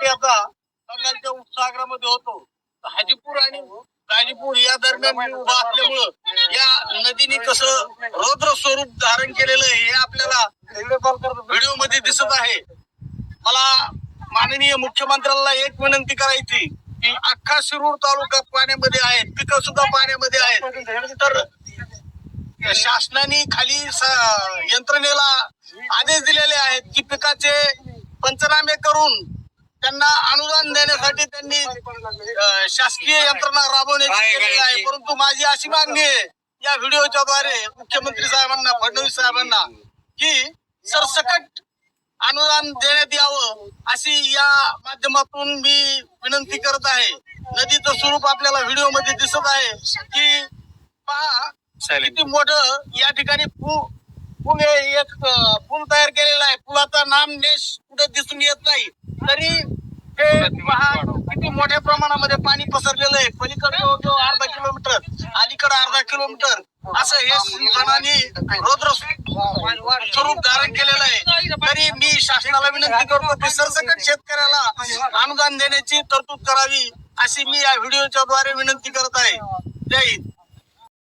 साठी आता बंगालच्या उपसागरामध्ये होतो. हाजीपूर आणि गाजीपूर या दरम्यान मी उभा असल्यामुळं या नदीने कसं रौद्र स्वरूप धारण केलेलं आहे हे आपल्याला व्हिडिओमध्ये दिसत आहे. मला माननीय मुख्यमंत्र्यांना एक विनंती करायची की अख्खा शिरूर तालुका पाण्यामध्ये आहे पिकं सुद्धा पाण्यामध्ये आहेत. तर शासनाने खाली यंत्रणेला आदेश दिलेले आहेत की पिकाचे पंचनामे करून त्यांना अनुदान देण्यासाठी त्यांनी शासकीय यंत्रणा राबवण्याची केलेली आहे. परंतु माझी अशी मागणी आहे या व्हिडिओच्या द्वारे मुख्यमंत्री साहेबांना फडणवीस साहेबांना की सरसकट अनुदान देण्यात यावं अशी या माध्यमातून मी विनंती करत आहे. नदीचं स्वरूप आपल्याला व्हिडिओमध्ये दिसत आहे की पहा किती मोठं या ठिकाणी पु- पूल एक पूल तयार केलेला आहे. पुलाचा नाम नेश तरी ते पहा किती मोठ्या प्रमाणामध्ये पाणी पसरलेलं आहे. पलीकडे जवळजवळ अर्धा किलोमीटर अलीकडे अर्धा किलोमीटर असं हे सिंचनाने रौद्र स्वरूप धारण केलेलं आहे. तरी मी शासनाला विनंती करतो की सरसकट शेतकऱ्याला अनुदान देण्याची तरतूद करावी अशी मी या व्हिडिओच्या द्वारे विनंती करत आहे. जय हिंद.